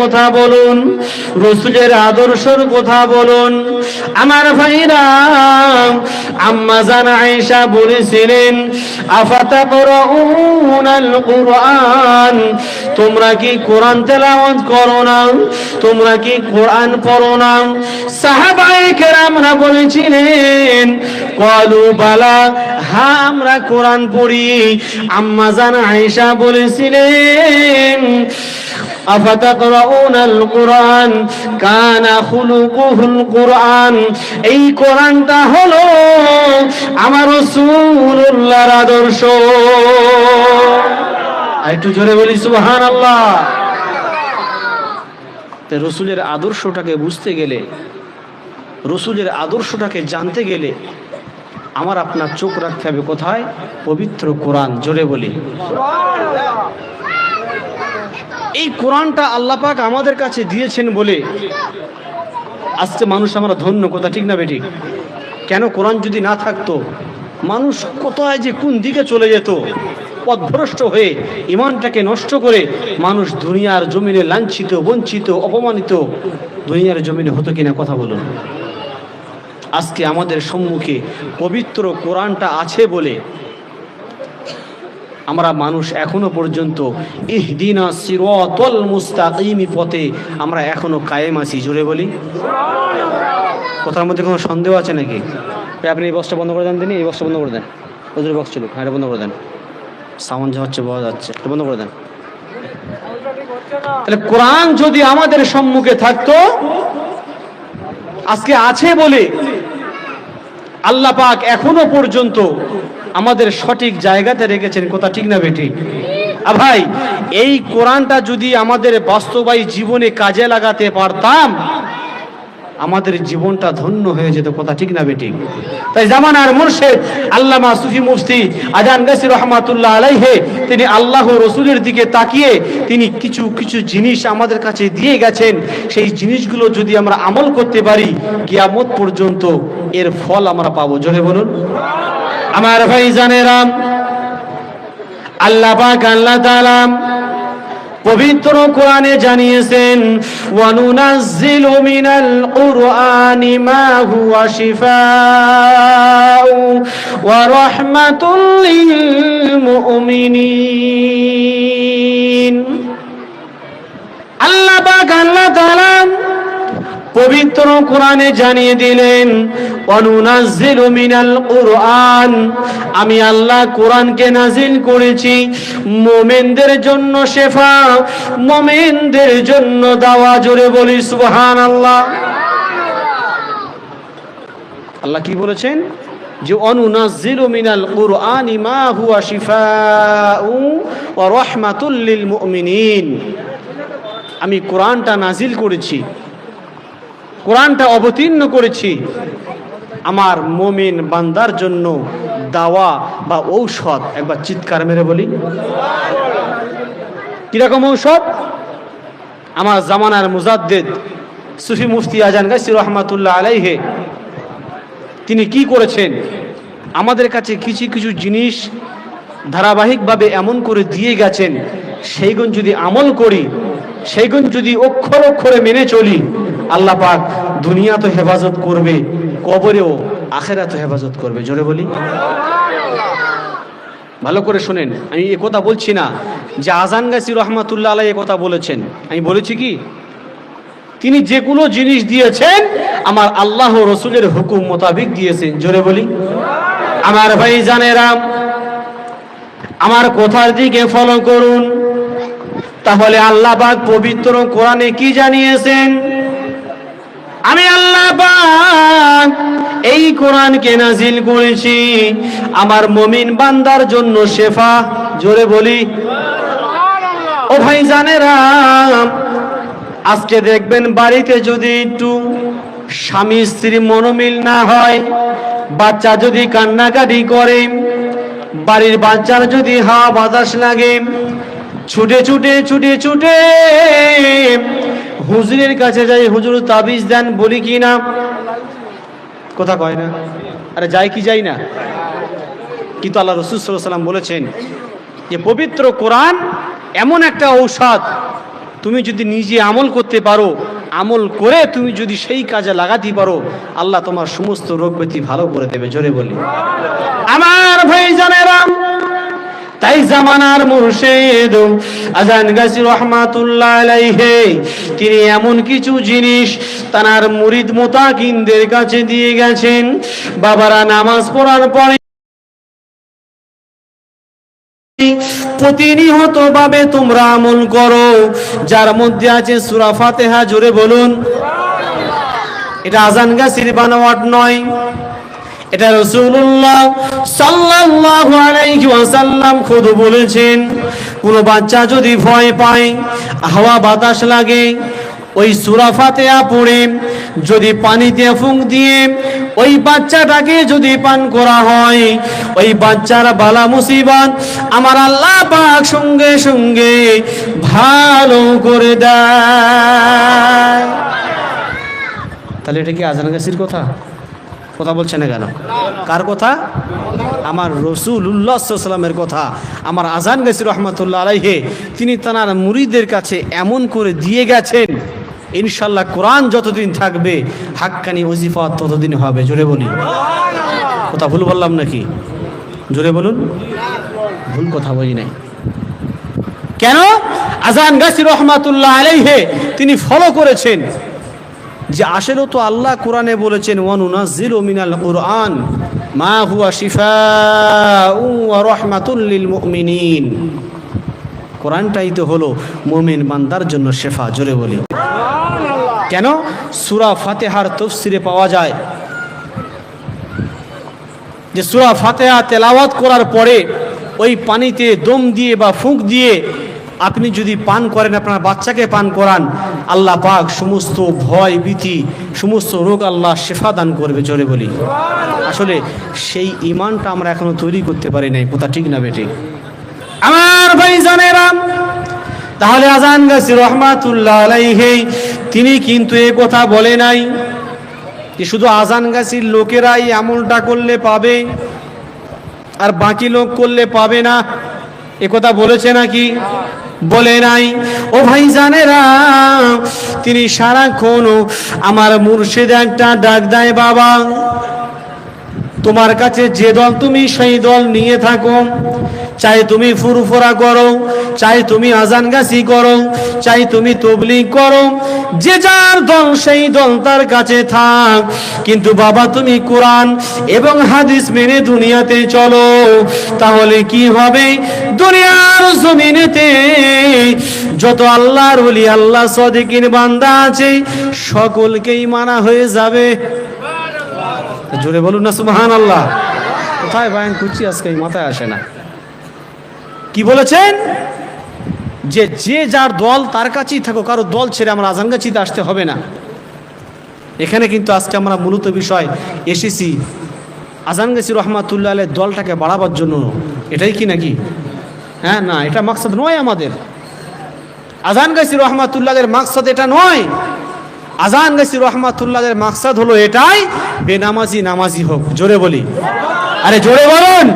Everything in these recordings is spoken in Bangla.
কথা বলুন, রসুলের আদর্শের কথা বলুন। আমার ভাইরা, আম্মা জান আয়েশা বলেছিলেন আফাতা করুনাল কুরআন তোমরা কি কোরআন তেলাওয়াত করো না? তোমরা কি কোরআন পড়ো না? সাহাবায়ে কেরামরা বলেছিলেন, কলু বালা হ্যাঁ আমরা কোরআন পড়ি। আম্মা জান আয়েশা বলেছিলেন আফাতাকরাউনাল কুরআন, কানা খুলুকুহুল কুরআন। এই কোরআনটা হলো আমার রাসূলুল্লাহর আদর্শ। একটু জোরে বলি, সুবহানাল্লাহ। তে রসুলের আদর্শটাকে বুঝতে গেলে, রসুলের আদর্শটাকে জানতে গেলে আমার আপনার চোখ রাখতে হবে কোথায়? পবিত্র কোরআন, জোরে বলি। এই কোরআনটা আল্লাহ পাক আমাদের কাছে দিয়েছেন বলে আজকে মানুষ আমরা ধন্য, কথা ঠিক না বেটি কেন কোরআন যদি না থাকতো, মানুষ কোথায় যে কোন দিকে চলে যেত? পথভ্রষ্ট হয়ে ইমানটাকে নষ্ট করে মানুষ দুনিয়ার জমিনে লাঞ্ছিত, বঞ্চিত, অপমানিত দুনিয়ার জমিনে হতো কিনা কথা বলুন। আজকে আমাদের সম্মুখে পবিত্র কোরআনটা আছে বলে আমরা মানুষ এখনও পর্যন্ত ইহদিনা সিরাতাল মুস্তাকিমি পথে আমরা এখনও কায়েম আছি, জোরে বলি। কথার মধ্যে কোনো সন্দেহ আছে নাকি? আপনি এই বক্সটা বন্ধ করে দেন, তিনি এই বক্সটা বন্ধ করে দেন। ওদের বক্স ছিল হ্যাঁ বন্ধ করে দেন। সাউন্ড হচ্ছে পাওয়া যাচ্ছে একটু বন্ধ করে দেন। তাহলে কোরআন যদি আমাদের সম্মুখে থাকতো, আজকে আছে বলে আল্লাহ পাক এখনও পর্যন্ত আমাদের সঠিক জায়গাতে রেখেছেন, কথা ঠিক না বেটি ভাই, এই কোরআনটা যদি আমাদের বাস্তবায়ী জীবনে কাজে লাগাতে পারতাম, আমাদের জীবনটা ধন্য হয়ে যেত, কথা ঠিক না বেটি তাই জামানার মুর্শেদ আল্লামা সুফি মুফতি আজান গাছি রহমাতুল্লাহ আলাইহে, তিনি আল্লাহ রসুলের দিকে তাকিয়ে তিনি কিছু কিছু জিনিস আমাদের কাছে দিয়ে গেছেন। সেই জিনিসগুলো যদি আমরা আমল করতে পারি, কিয়ামত পর্যন্ত এর ফল আমরা পাবো। জোরে বলুন। আমার ভাই জানেরাম আল্লাহ পাক, আল্লাহ তাআলা পবিত্র কোরআনে জানিয়েছেন, ওয়ানুনাজ্জিলু মিনাল কুরআনি মা হুয়া শিফাউ ওয়া রাহমাতুল লিল আল্লাহ পাক, আল্লাহ তাআলা পবিত্র কোরআনে জানিয়ে দিলেন অনুনাজিলু মিনাল কুরআন। আমি আল্লাহ কোরআনকে নাজিল করেছি, মোমেনদের জন্য শেফা, মোমেনদের জন্য দাওয়া, জোরে বলি সুবহানাল্লাহ। আল্লাহ আল্লাহ কি বলেছেন? যে অনুনাজিলু মিনাল কুরআনি মা হুয়া শিফাউ ওয়া রাহমাতুল মুমিনিন। আমি কোরআনটা নাজিল করেছি কোরআনটা অবতীর্ণ করেছি। আমার মমিন বান্দার জন্য দাওয়া বা ঔষধ, একবার চিৎকার মেরে বলি। কীরকম ঔষধ? আমার জামানার মুজাদ্দেদ সুফি মুফতি আজান গাছি রহমাতুল্লাহ আলাইহে, তিনি কি করেছেন? আমাদের কাছে কিছু কিছু জিনিস ধারাবাহিকভাবে এমন করে দিয়ে গেছেন সেইগুন যদি আমল করি সেইগুন যদি অক্ষর অক্ষরে মেনে চলি আল্লাহ পাক দুনিয়া তো হেফাজত করবে, কবরেও আখেরা তো হেফাজত করবে। জোরে বলি। ভালো করে শোনেন, আমি এ কথা বলছি না। যে আজান গাছি রহমাতুল্লাহ আলাই এ কথা বলেছেন। আমি বলেছি কি? তিনি যে কোনো জিনিস দিয়েছেন, আমার আল্লাহ রসুলের হুকুম মোতাবিক দিয়েছেন। জোরে বলি। আমার ভাই জানেরাম আমার কথার দিকে ফলো করুন। তাহলে আল্লাহ পাক পবিত্র কোরআনে কি জানিয়েছেন? আমি আল্লাহ এই কোরআনকে নাজিল করেছি। আমার মমিন বান্দার জন্য শেফা, জোরে বলি। ও ভাই জানেরা আজকে দেখবেন বাড়িতে যদি একটু স্বামী স্ত্রী মনোমিল না হয়, বাচ্চা যদি কান্নাকাটি করে, বাড়ির বাচ্চার যদি হাওয়া বাতাস লাগে, ছুটে ছুটে ছুটে ছুটে হুজুরের কাছে যাই, হুজুর তাবিজ দেন, বলি কি না? কথা কয় না। আরে যাই কি যাই না? কিন্তু আল্লাহ রসুল সাল্লাম বলেছেন যে, পবিত্র কোরআন এমন একটা ঔষধ, তুমি যদি নিজে আমল করতে পারো, আমল করে তুমি যদি সেই কাজে লাগাতে পারো, আল্লাহ তোমার সমস্ত রোগ ব্যাধি ভালো করে দেবে, জোরে বলি। আমার ভাই জানেরা তাই জামানার মুর্শেদ আজান গাছি রহমাতুল্লাহ তিনি এমন কিছু জিনিস তানার মুরিদ মোতাকিনদের কাছে দিয়ে গেছেন। বাবারা নামাজ পড়ার পরে প্রতিনিহত ভাবে তোমরা আমল করো। যার মধ্যে আছে সুরা ফাতেহা, জোরে বলুন। এটা আজান গাছির বানাওয়াট নয়। এটা রসুল্লাহ সাল্লাল্লাহু আলাইহি খুদ বলেছেন, কোন বাচ্চা যদি ভয় পায়, হাওয়া বাতাস লাগে, ওই সূরা ফাতিহা পড়ে, যদি পানিতে ফুঁক দিয়ে ওই বাচ্চাটাকে যদি পান করা হয়, ওই বাচ্চার বালা মুসিবত আমার আল্লাহ পাক সঙ্গে সঙ্গে ভালো করে দেয়। তাহলে এটা কি আজান গাছির কথা? কথা বলছে না কেন? কার কথা? আমার রসুল উল্লাহামের কথা। আমার আজান গাছি রহমতুল্লাহ আলাইহে। তিনি তানার মুরিদের কাছে এমন করে দিয়ে গেছেন ইনশাল্লাহ কোরআন যতদিন থাকবে, হাক্কানি ওজিফা ততদিন হবে। জোরে বলি কথা ভুল বললাম নাকি? জোরে বলুন। ভুল কথা বলি নাই। কেন? আজান গাছি রহমাতুল্লাহ আলাইহে। তিনি ফলো করেছেন। যে আসলেও তো আল্লাহ কোরআনে বলেছেন, ওয়ানুনাজ্জিলু মিনাল কুরআন, মা হুয়া শিফা ওয়া রাহমাতুল লিল মুমিনিন। কোরআনটাই তো হলো মুমিন বান্দার জন্য শেফা, জোরে বলি। কেন? সূরা ফাতিহার তফসিরে পাওয়া যায় যে সুরা ফাতিহা তেলাওয়াত করার পরে ওই পানিতে দম দিয়ে বা ফুঁক দিয়ে আপনি যদি পান করেন, আপনার বাচ্চাকে পান করান, আল্লাহ পাক সমস্ত ভয়, ভীতি, সমস্ত রোগ আল্লাহ শেফা দান করবে, জোরে বলি। আসলে সেই ইমানটা আমরা এখনও তৈরি করতে পারি নাই, কোথা ঠিক না বেটি আমার ভাই জানেরাম তাহলে আজান গাছি রহমাতুল্লাহ আলাইহে, তিনি কিন্তু এ কথা বলে নাই যে শুধু আজান গাছির লোকেরাই এমনটা করলে পাবে, আর বাকি লোক করলে পাবে না। এ কথা বলেছে নাকি? বলে নাই। ও ভাই জানেরা তিনি সারাক্ষণ আমার মুর্শিদ একটা ডাক দেয় বাবা। তোমার কাছে যে দল তুমি, সেই দল নিয়ে থাকো। চাই তুমি ফুরফুরা করো, চাই তুমি আজান গাছি করো, চাই তুমি তবলিগ করো। যে যার দল, সেই দল তার কাছে থাক। কিন্তু বাবা, তুমি কোরআন এবং হাদিস মেনে দুনিয়াতে চলো। তাহলে কি হবে? দুনিয়ার জমিনেতে যত আল্লাহর ওলি, আল্লাহ সদিকিন বান্দা আছে, সকলকেই মানা হয়ে যাবে। জোরে বলুন না সুবহান আল্লাহ কোথায় বায়ান করছি আজকে? মাথায় আসে না। কি বলেছেন? যে যে যার দল তার কাছেই থাকো কারও দল ছেড়ে আমরা আজানগাছিতে আসতে হবে না। এখানে কিন্তু আজকে আমরা মূলত বিষয় এসেছি আজানগাছি রহমাতুল্লাহ আলের দলটাকে বাড়াবার জন্য। এটাই কি নাকি? হ্যাঁ না এটা মাকসাদ নয় আমাদের। আজানগাছি রহমাতুল্লাহের মাকসাদ এটা নয়। আজান গাছি রহমাতুল্লাহের মাকসাদ হলো এটাই, বেনামাজি নামাজি হোক। জোরে বলি। আরে জোরে বলুন।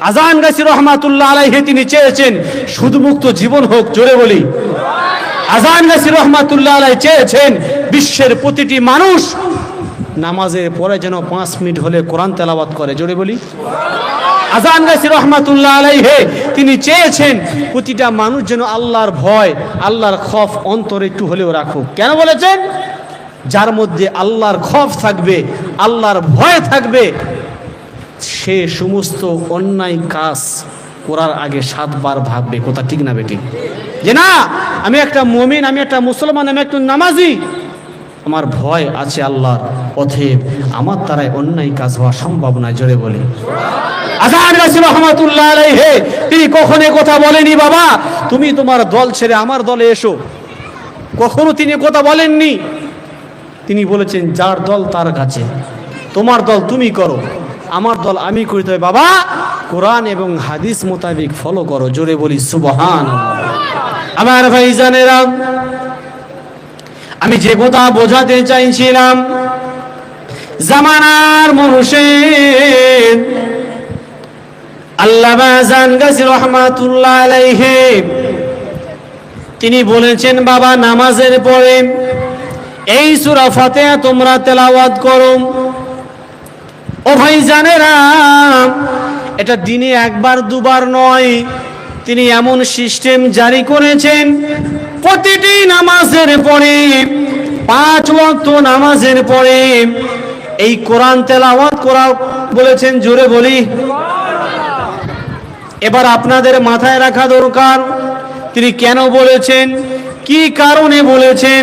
আজান গাছি রহমাতুল্লাহ আলাইহে, তিনি চেয়েছেন সুদমুক্ত জীবন হোক, জোরে বলি। আজান গাছি রহমাতুল্লাহ আলাই চেয়েছেন বিশ্বের প্রতিটি মানুষ নামাজের পরে যেন পাঁচ মিনিট হলে কোরআন তেলাবাত করে। জোরে বলি। আজান গাছি রহমাতুল্লাহ আলাইহে। তিনি চেয়েছেন প্রতিটা মানুষ যেন আল্লাহর ভয়, আল্লাহর খফ অন্তরে একটু হলেও রাখুক। কেন বলেছেন? যার মধ্যে আল্লাহর খফ থাকবে, আল্লাহর ভয় থাকবে, সে সমস্ত অন্যায় কাজ করার আগে সাতবার ভাববে। কোথা ঠিক না বেটি? যে না, আমি একটা মমিন, আমি একটা মুসলমান, আমি একটা নামাজি। আমার ভয় আছে আল্লাহর। অথেব আমার দ্বারাই অন্যায় কাজ হওয়া সম্ভব নয়, জোরে বলে। আলাইহে। তিনি কখনো কথা বলেনি বাবা? তুমি তোমার দল ছেড়ে আমার দলে এসো। কখনো তিনি কথা বলেননি? তিনি বলেছেন, যার দল তার কাছে। তোমার দল তুমি করো। আমার দল আমি করি। বাবা, কোরআন এবং হাদিস মোতাবেক ফলো করো, জোরে বলি সুবহান আমার ভাই জানেরা আমি যে কথা বোঝাতে চাইছিলাম, জামানার মানুষের আল্লাহ জান গাছি রহমাতুল্লাহ তিনি বলেছেন, বাবা, নামাজের পরে এই সুরা ফাতেহা তোমরা তেলাওয়াত করো। ও ভাই জানেরা এটা দিনে একবার, দুবার নয়, তিনি এমন সিস্টেম জারি করেছেন প্রতিটি নামাজের পরে, পাঁচ ওয়াক্ত নামাজের পরে, এই কোরআন তেলাওয়াত করা বলেছেন, জোরে বলি। এবার আপনাদের মাথায় রাখা দরকার, তিনি কেন বলেছেন, কি কারণে বলেছেন?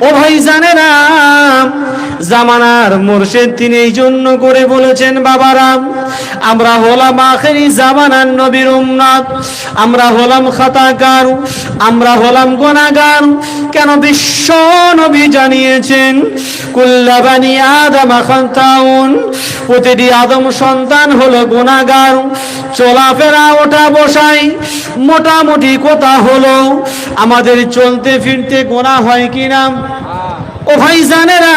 ও ভাই জানে না জামানার মোর্শেদ তিনি এই জন্য করে বলেছেন, বাবারা, আমরা হলাম আখেরি জামানার নবীর উম্মাদ আমরা হলাম খাতাকার, আমরা হলাম গোনাগার। কেন বিশ্ব নবী জানিয়েছেন কুল্লাবানি আদম খান্তাউন। প্রতিটি আদম সন্তান হলো গুণাগার চলাফেরা, ওঠা বসাই, মোটামুটি কথা হলো, আমাদের চলতে ফিরতে গোনা হয় কিনা ও ভাই জানেরা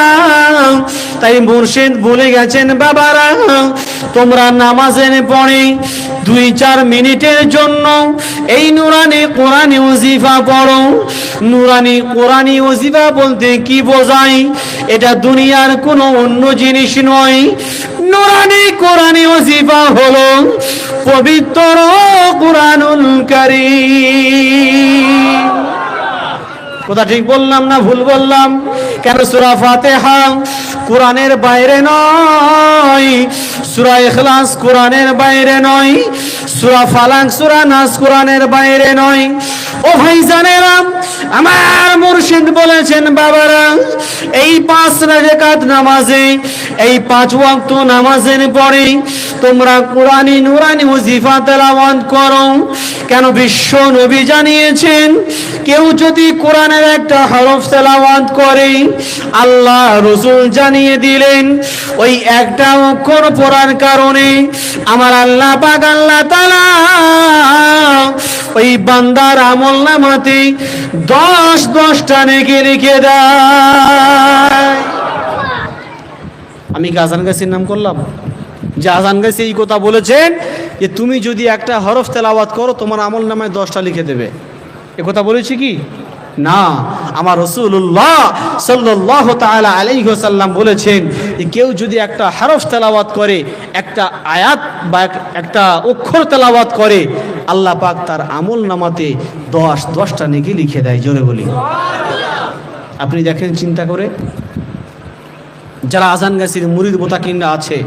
তাই মুর্শিদ বলে গেছেন বাবারা, তোমরা নামাজের পরে দুই চার মিনিটের জন্য এই নুরানি কোরআনি ওজিফা পড়ো। নুরানি কোরআনি ওজিফা বলতে কি বোঝায়? এটা দুনিয়ার কোনো অন্য জিনিস নয়। নুরানি কোরআনি ওজিফা হলো পবিত্র কোরআনুল কারীম। কথা ঠিক বললাম না ভুল বললাম? কেন সুরা ফাতেহা? কোরআনের বাইরে নয়। সুরা এখলাস কোরআনের বাইরে নয়। সুরা ফালাক সুরা নাস কোরআনের বাইরে নয়। ও ভাই জানেরা আমার মুর্শিদ বলেছেন, বাবারা, এই পাঁচ রাকাত নামাজে, এই পাঁচ ওয়াক্ত নামাজের পরে তোমরা কোরআনি নুরানি ওজিফা তেলাওয়াত করো। কেন বিশ্ব নবী জানিয়েছেন, কেউ যদি কোরআনের একটা হরফ তেলাওয়াত করে আল্লাহ রসুল জানিয়ে দিলেন, ওই একটা অক্ষর পড়ার কারণে আমার আল্লাহ পাক আল্লাহ তালা ওই বান্দার আমল নামাতে দশ দশটা নেকে রেখে দেয়। আমি কি আজান গাছির নাম করলাম? যে গাছি এই কথা বলেছেন যে তুমি যদি একটা হরফ তেলাওয়াত করো, তোমার আমল নামায় দশটা লিখে দেবে। এ কথা বলেছি কি? না, আমার রসুল্লাহ সাল্লাহ তালা আলাইসাল্লাম বলেছেন কেউ যদি একটা হরফ তেলাওয়াত করে, একটা আয়াত বা একটা অক্ষর তেলাওয়াত করে, আল্লাহ পাক তার আমল নামাতে দশ, দশটা নেকি লিখে দেয়, জোরে বলি। আপনি দেখেন চিন্তা করে? যারা আজান গাছির মুরিদ বোতাকিনরা আছে